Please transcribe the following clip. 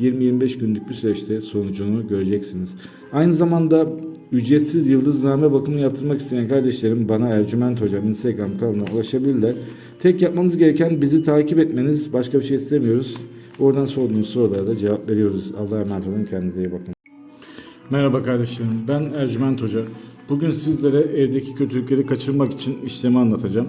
20-25 günlük bir süreçte sonucunu göreceksiniz. Aynı zamanda ücretsiz yıldızname bakımı yaptırmak isteyen kardeşlerim bana Ercüment Hocam Instagram kanalına ulaşabilirler. Tek yapmanız gereken bizi takip etmeniz. Başka bir şey istemiyoruz. Oradan sorduğunuz sorulara da cevap veriyoruz. Allah'a emanet olun. Kendinize iyi bakın. Merhaba kardeşlerim. Ben Ercüment Hoca. Bugün sizlere evdeki kötülükleri kaçırmak için işlemi anlatacağım.